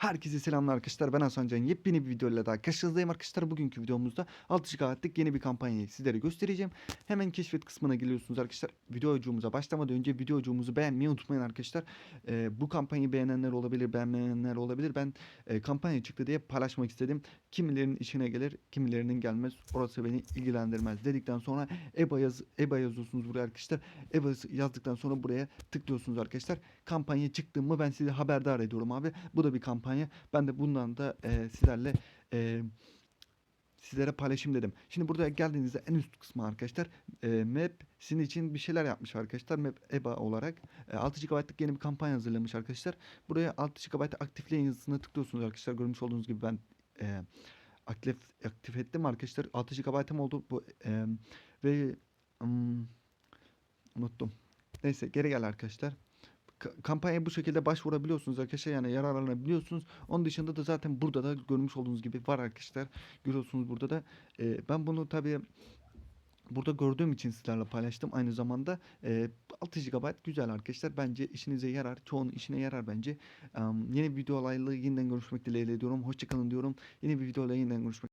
Herkese selamlar arkadaşlar. Ben Hasan Can. Yepyeni bir videoyla daha karşınızdayım arkadaşlar. Bugünkü videomuzda 6 GB'lık yeni bir kampanyayı sizlere göstereceğim. Hemen keşfet kısmına geliyorsunuz arkadaşlar. Videocuğumuza başlamadan önce videocuğumuzu beğenmeyi unutmayın arkadaşlar. Ee, bu kampanyayı beğenenler olabilir, beğenmeyenler olabilir. Ben e, kampanya çıktı diye paylaşmak istedim. Kimilerinin işine gelir, kimilerinin gelmez. Orası beni ilgilendirmez dedikten sonra EBA, yaz, EBA yazıyorsunuz buraya arkadaşlar. EBA yazdıktan sonra buraya tıklıyorsunuz arkadaşlar. Kampanya çıktı mı ben sizi haberdar ediyorum abi. Bu da bir kampanya. Ben de bundan da e, sizlerle e, sizlere paylaşayım dedim. Şimdi burada geldiğinizde en üst kısmı arkadaşlar e, map sizin için bir şeyler yapmış arkadaşlar. Map EBA olarak e, 6 GB'lık yeni bir kampanya hazırlamış arkadaşlar. Buraya 6 GB aktifleyin yazısına tıklıyorsunuz arkadaşlar. Görmüş olduğunuz gibi ben e, aktif aktif ettim arkadaşlar. 6 GB'ım oldu bu e, ve hmm, unuttum. Neyse geri gel arkadaşlar. Ka- kampanyaya bu şekilde başvurabiliyorsunuz arkadaşlar yani yararlanabiliyorsunuz. Onun dışında da zaten burada da görmüş olduğunuz gibi var arkadaşlar. Görüyorsunuz burada da. Ee, ben bunu tabii burada gördüğüm için sizlerle paylaştım. Aynı zamanda e, 6 GB güzel arkadaşlar. Bence işinize yarar. Çoğunun işine yarar bence. Em, yeni bir videolarla yeniden görüşmek dileğiyle diyorum. Hoşçakalın diyorum. Yeni bir videoyla yeniden görüşmek